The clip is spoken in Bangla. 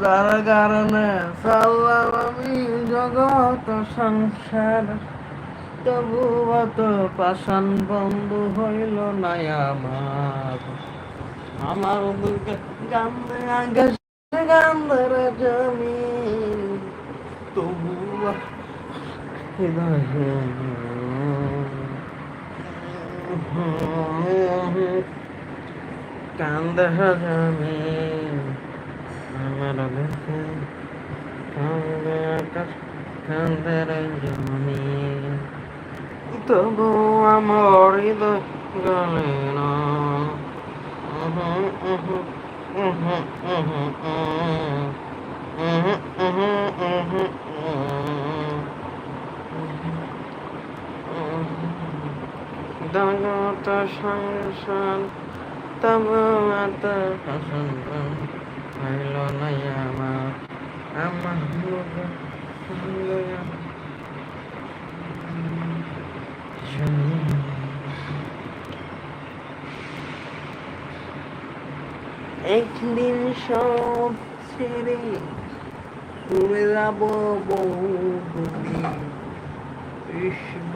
যার কারণে সাল্লাম আমি জগত সংসার তবু অত পাষাণ বন্ধু হইল না আমার। আমার গান্ধে গান্ধের জমি তবু কান্দে জমি আমার বুকে কান্দে আকাশ কান্দের জমি তবু আমার হৃদয় গলে না। জগত সংসার তবু এত পছন্দ হইল না আমার আমার একদিন সব ছেড়ে ঘুরে যাব বহু দূরে কৃষ্ণ